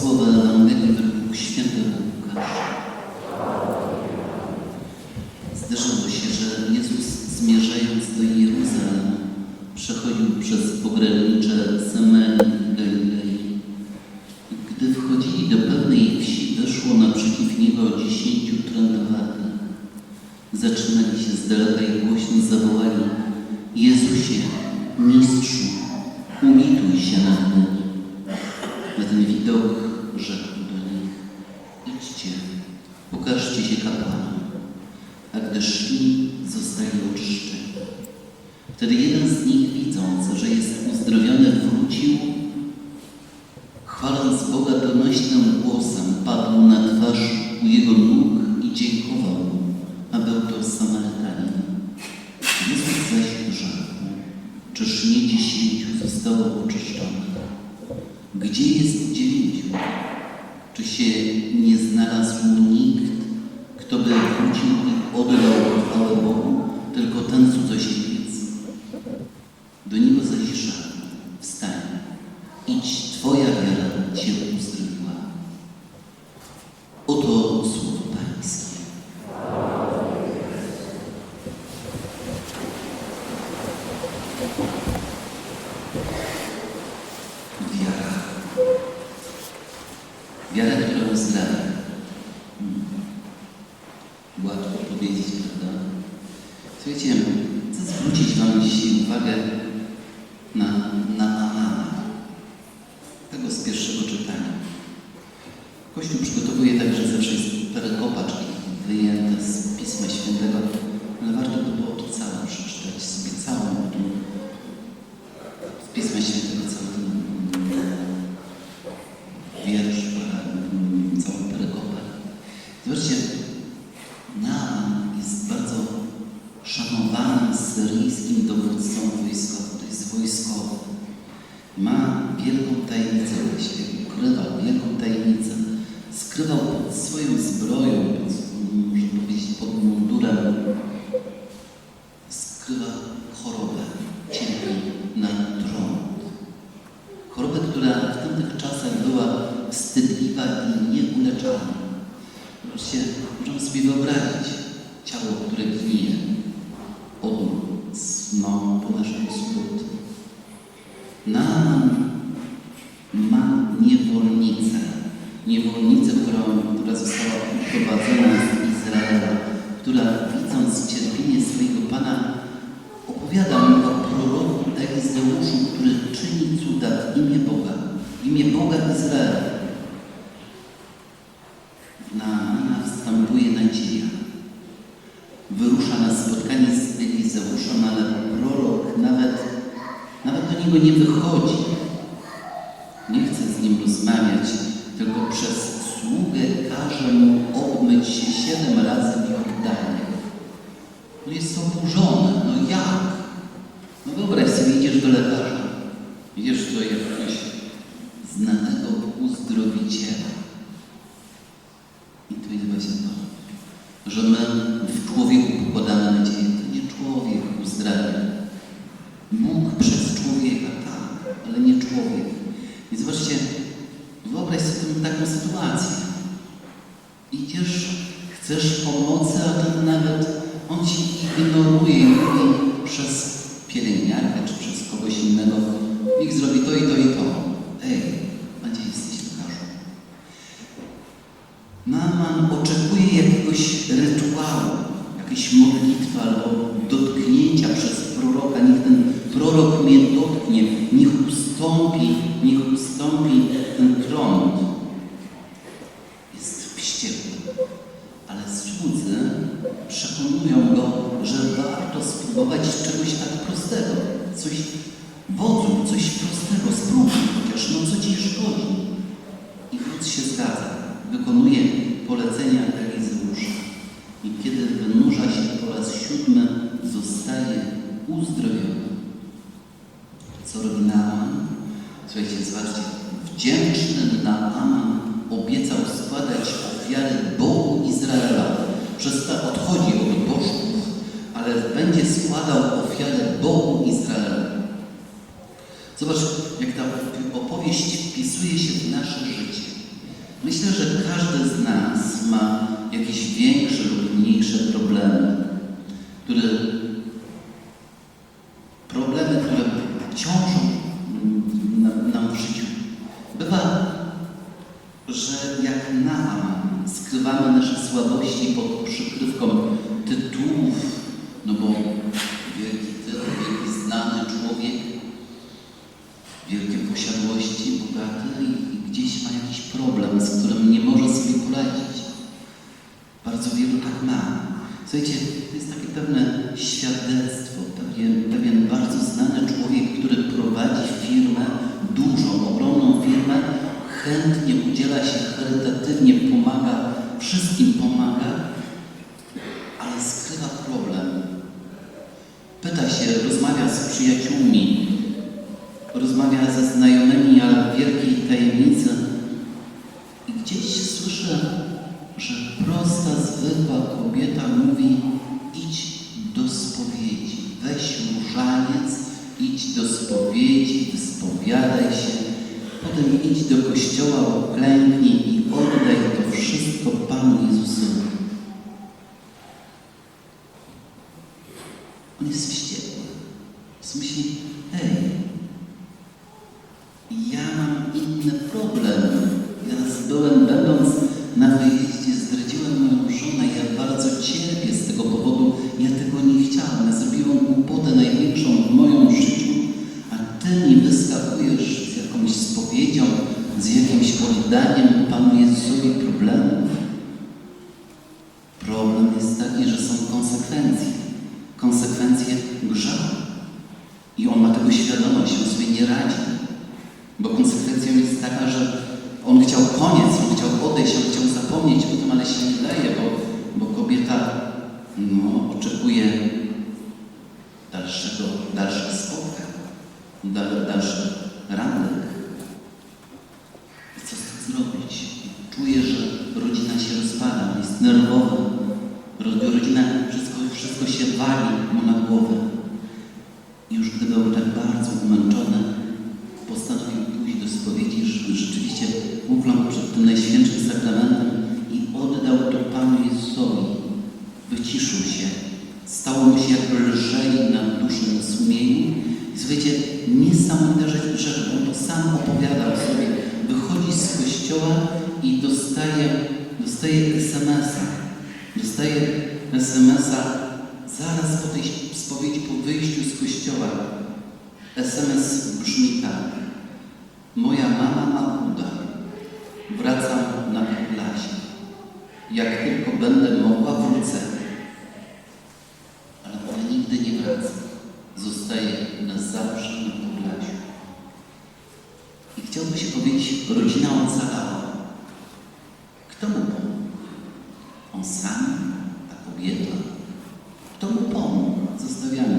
Słowa Ewangelii według świętego Łukasza. Zdarzyło się, że Jezus zmierzając do Jeruzalem przechodził przez pogranicze Samarii i Galilei. Gdy wchodzili do pewnej wsi, wyszło naprzeciw niego dziesięciu trędowatych. Zatrzymali się z daleka i głośno zawołali Jezusie, Mistrzu, umituj się nad nami. Na ten widok rzekł do nich Idźcie, pokażcie się kapłanom. A gdy szli, zostali oczyszczeni. Wtedy jeden z nich, widząc, że jest uzdrowiony, wrócił, chwaląc Boga donośnym głosem, padł na twarz u jego nóg i dziękował mu, a był to Samarytanin. Jezus zaś rzekł, czyż nie dziesięciu zostało oczyszczonych? Gdzie jest dziewięciu? Czy się nie znalazł nikt, kto by wrócił i oddał chwałę Bogu, tylko ten cudzoziemiec? Do niego zaś rzekł, wstań, idź, Twoja wiara Cię uzdrowiła. Oto słowo Pańskie. Wiara. Hmm. Łatwo powiedzieć, prawda? Słuchajcie, chcę zwrócić Wam dzisiaj uwagę na, na Amana. Tego z pierwszego czytania. Kościół przygotowuje także zawsze jest perekopa, czyli wyjęte z Pisma Świętego, ale warto by było to całe przeczytać sobie, całą z Pisma Świętego, cały ten mm, wiersz, mm, całą perekopę. Zobaczcie, Naaman jest bardzo szanowanym syryjskim dowódcą wojskowym. To jest wojskowy. Ma wielką tajemnicę właśnie, ukrywał wielką tajemnicę. Skrywał pod swoją zbroją, pod, można powiedzieć pod mundurem, skrywa chorobę, cierpi na trąd. Chorobę, która w tamtych czasach była wstydliwa i nieuleczalna. Zobaczcie, możemy sobie wyobrazić ciało, które gnije od snu po naszym smutku. Naaman ma niewolnicę. Niewolnicę, którą, która została uprowadzona z Izraela, która widząc cierpienie swojego Pana opowiada mu o proroku Elizeuszu, który czyni cuda w imię Boga, w imię Boga Izraela. Na Naamana wstępuje nadzieja. Wyrusza na spotkanie z Elizeuszem, ale prorok nawet, nawet do niego nie wychodzi. Nie chce z nim rozmawiać, tylko przez sługę każe mu obmyć się siedem razy w Jordanie. No jest oburzony, no jak? No wyobraź sobie, idziesz do lekarza, idziesz do jakiegoś znanego uzdrowiciela. I tu jest właśnie to, że my w człowieku pokładamy nadzieję. To nie człowiek uzdrawia. Bóg przez człowieka, tak, ale nie człowiek. I zobaczcie, wyobraź sobie taką sytuację. Idziesz, chcesz pomocy, a ten nawet, on ci ignoruje i mówi przez pielęgniarkę czy przez kogoś innego, niech zrobi to i to i to. Ej, gdzie jesteś? Naaman oczekuje jakiegoś rytuału, jakiejś modlitwy albo dotknięcia przez proroka. Niech ten prorok mnie dotknie, niech ustąpi, niech ustąpi ten trąd. Jest wściekły, ale słudzy przekonują go, że warto spróbować czegoś tak prostego. Coś wodzu, coś prostego, spróbuj no co ci szkodzi. I wódz się zgadza, wykonuje polecenia Elizeusza. I kiedy wynurza się po raz siódmy, zostaje uzdrowiony. Co robi Naaman? Słuchajcie, zobaczcie, wdzięczny Naaman obiecał składać ofiary Bogu Izraela. Przez to odchodzi od bożków, ale będzie składał ofiarę Bogu Izraela. Zobacz, wpisuje się w nasze życie. Myślę, że każdy z nas ma jakieś większe lub mniejsze problemy, które, problemy, które ciążą nam, nam w życiu. Bywa, że jak Naaman skrywamy nasze słabości pod przykrywką tytułów, no bo wielki tytuł, wielki znany człowiek, posiadłości, bogaty i gdzieś ma jakiś problem, z którym nie może sobie poradzić. Bardzo wielu tak ma. Słuchajcie, to jest takie pewne świadectwo, pewien, pewien bardzo znany człowiek, który prowadzi firmę, dużą, ogromną firmę, chętnie udziela się charytatywnie, pomaga, wszystkim pomaga, ale skrywa problem. Pyta się, rozmawia z przyjaciółmi, rozmawia ze znajomymi, ale w wielkiej tajemnicy. I gdzieś słyszę, że prosta, zwykła kobieta mówi idź do spowiedzi, weź różaniec, idź do spowiedzi, wyspowiadaj się, potem idź do kościoła, uklęknij i oddaj to wszystko Panu jakąś spowiedzią, z jakimś oddaniem Panu Jezusowi problemu. Problem jest taki, że są konsekwencje. Konsekwencje grzechu. I on ma tego świadomość, on sobie nie radzi. Bo konsekwencją jest taka, że on chciał koniec, on chciał odejść, on chciał zapomnieć o tym, ale się nie daje, bo, bo kobieta no, oczekuje dalszego, dalszych spotkań, dal, dalszych randek. I co z tym zrobić? Czuje, że rodzina się Ro- Rodzina, wszystko, wszystko się wali mu na głowę. Już gdy był tak bardzo umęczony, postanowił pójść do spowiedzi, że rzeczywiście ukląkł przed tym Najświętszym Sakramentem i oddał to Panu Jezusowi. Wyciszył się. Stało mu się jakby lżej na duszy, na sumieniu. I słuchajcie, niesamowita rzecz, że on to sam opowiadał sobie. Wychodzi z kościoła i dostaje, dostaje SMS-a. Dostaje SMS-a zaraz po tej spowiedzi, po wyjściu z kościoła. SMS brzmi tak. Moja mama ma udar. Wracam na Podlasie. Jak tylko będę mogła, wrócę. Ale ona nigdy nie wraca. Zostaje na zawsze na Podlasiu. I chciałby się powiedzieć, rodzina ocalała. Kto mu pomógł? On sam? Ta kobieta? Kto mu pomógł? Zostawiamy.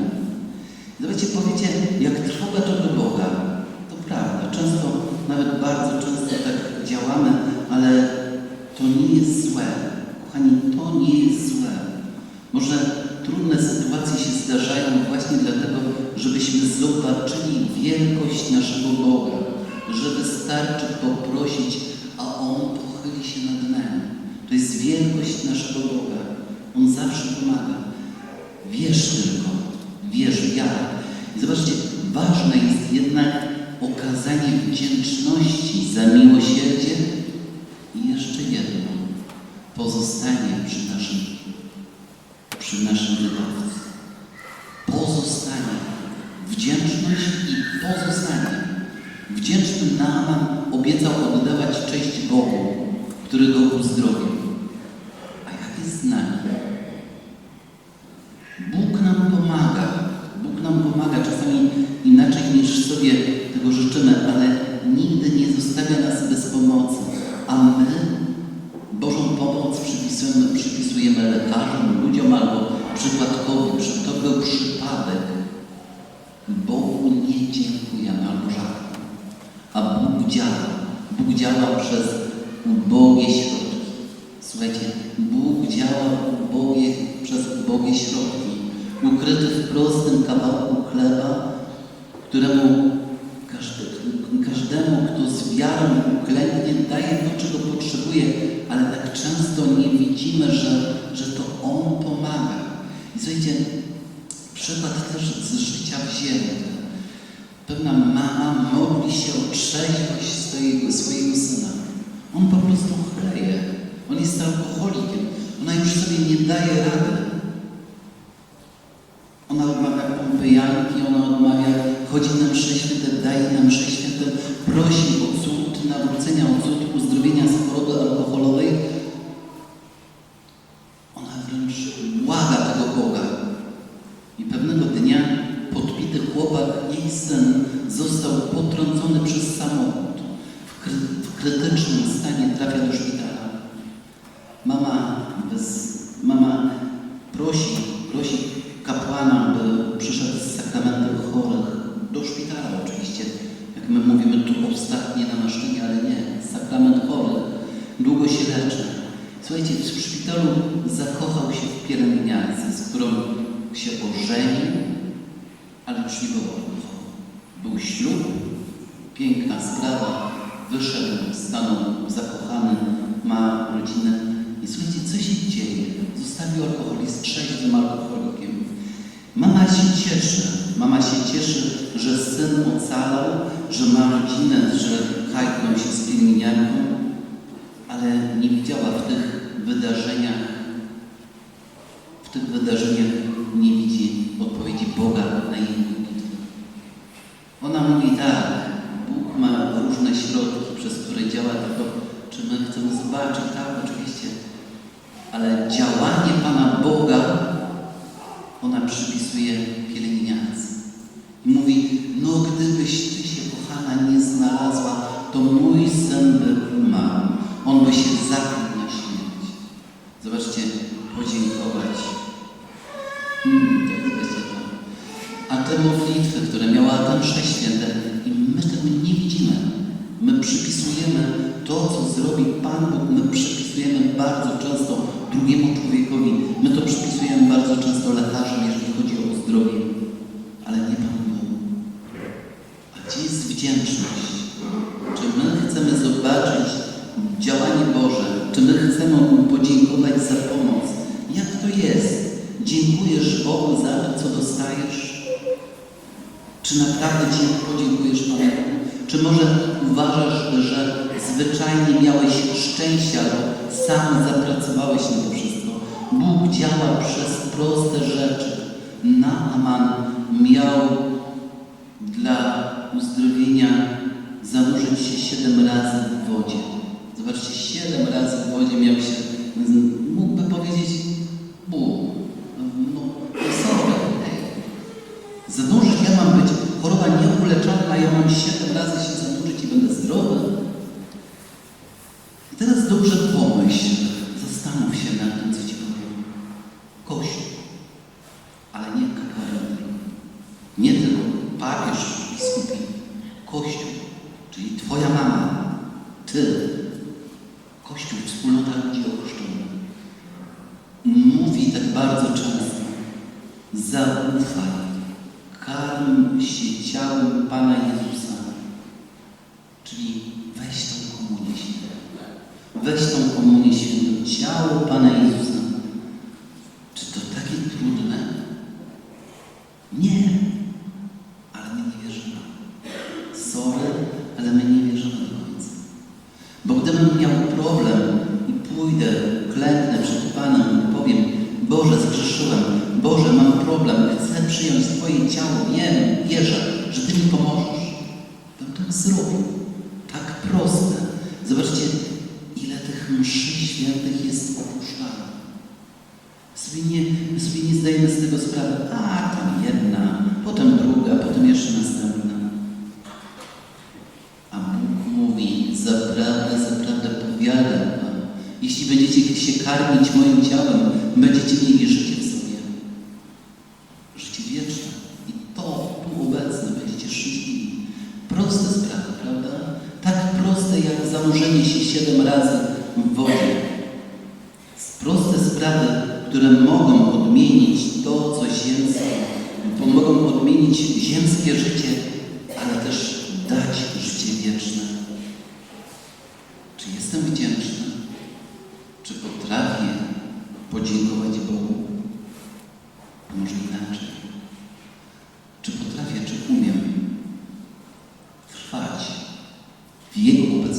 Zobaczcie, powiecie, jak trwoga to do Boga. To prawda. Często, nawet bardzo często tak działamy, ale to nie jest złe. Kochani, to nie jest złe. Może trudne sytuacje się zdarzają właśnie dlatego, żebyśmy zobaczyli wielkość naszego Boga, że wystarczy poprosić, a On pochyli się nad nami. To jest wielkość naszego Boga. On zawsze pomaga. Wierz tylko, wierz, wiara. I zobaczcie, ważne jest jednak okazanie wdzięczności za miłosierdzie i jeszcze jedno, pozostanie przy naszym, przy naszym wydawcy. Pozostanie. Wdzięczność i pozostanie. Wdzięczny Naaman obiecał oddawać cześć Bogu, który go uzdrowił. A jak jest z nami? Bóg nam pomaga. Bóg nam pomaga czasami inaczej niż tego życzymy, ale nigdy nie zostawia nas bez pomocy. A my Bożą pomoc przypisujemy, przypisujemy lekarzom, ludziom albo przypadkowi. Przy- To był przypadek. Bogu nie dziękujemy albo rzadko. A Bóg działa. Bóg działa przez ubogie środki. Słuchajcie, Bóg działa ubogie, przez ubogie środki, ukryty w prostym kawałku chleba, któremu każdy, każdemu, kto kto z wiarą uklęknie, daje to, czego potrzebuje, ale tak często nie widzimy, że, że to On pomaga. I słuchajcie, przykład też z życia wzięty. Pewna mama modli się o trzeźwość swojego, swojego syna. On po prostu chleje. On jest alkoholikiem. Ona już sobie nie daje rady. Ona odmawia pompejanki, ona odmawia, chodzi na msze Ona wręcz błaga tego Boga. I pewnego dnia podbity chłopak, jej syn, został potrącony przez samochód. W, kry w krytycznym stanie trafia do szpitala. Mama, bez, mama prosi, prosi kapłana, by przyszedł z sakramentem chorych do szpitala oczywiście. Jak my mówimy tu ostatnie namaszczenie, ale nie, sakrament chorych. Długo się leczy. Słuchajcie, w szpitalu zakochał się w pielęgniarce, z którą się ożenił, ale już nie było. Był ślub, piękna sprawa, wyszedł, stanął zakochany, ma rodzinę. I słuchajcie, co się dzieje? Zostawił alkohol, jest trzeźwym alkoholikiem. Mama się cieszy, mama się cieszy, że syn ocalał, że ma rodzinę, że hajtnął się z pielęgniarką, ale nie widziała w tych wydarzeniach, w tych wydarzeniach nie widzi odpowiedzi Boga na jej modlitwę. Ona mówi tak, Bóg ma różne środki, przez które działa, tylko czy my chcemy zobaczyć, tak, oczywiście, ale działanie Pana Boga ona przypisuje. Czy my chcemy Mu podziękować za pomoc? Jak to jest? Dziękujesz Bogu za to, co dostajesz? Czy naprawdę podziękujesz Panu? Czy może uważasz, że zwyczajnie miałeś szczęście, albo sam zapracowałeś na to wszystko? Bóg działa przez proste rzeczy. Naaman miał dla uzdrowienia zanurzyć się siedem razy w wodzie. Zobaczcie, siedem razy w wodzie miał się, mógłby powiedzieć Bóg, no, sorry. Zanurzyć, ja mam być choroba nieuleczalna, ja mam siedem razy się zanurzyć i będę zdrowy. I teraz dobrze pomyśl, zastanów się nad tym, co Ci powiem. Kościół, ale nie kapłani, nie tylko papież, biskupi, Kościół, czyli Twoja mama, Ty, Kościół, wspólnota ludzi ochrzczonych, mówi tak bardzo często, zaufaj, karm się ciałem Pana Jezusa, czyli weź tą komunię świętą. Weź tą komunię świętą, ciało Pana Jezusa. Czy to takie trudne? Nie, ale my nie wierzymy. Sorry, ale my nie wierzymy do końca. Bo gdybym miał problem i pójdę, klęknę przed Panem i powiem, Boże, zgrzeszyłem, Boże, mam problem, chcę przyjąć Twoje ciało, wiem, wierzę, że Ty mi pomożesz, bym tak zrobił. Tak proste. Zobaczcie, ile tych mszy świętych jest opuszczane. Sobie nie, my sobie nie zdajemy z tego sprawy. A, tam jedna, będziecie się karmić moim ciałem, będziecie mieli życie w sobie. Życie wieczne. I to tu obecne będziecie szczęśliwi. Proste sprawy, prawda? Tak proste jak zanurzenie się siedem razy w wodzie. Proste sprawy, które mogą odmienić to, co ziemskie, mogą odmienić ziemskie życie, ale też dać życie wieczne. Czy jestem wdzięczny? Czy potrafię podziękować Bogu? A może inaczej? Czy potrafię, czy umiem trwać w Jego obecności?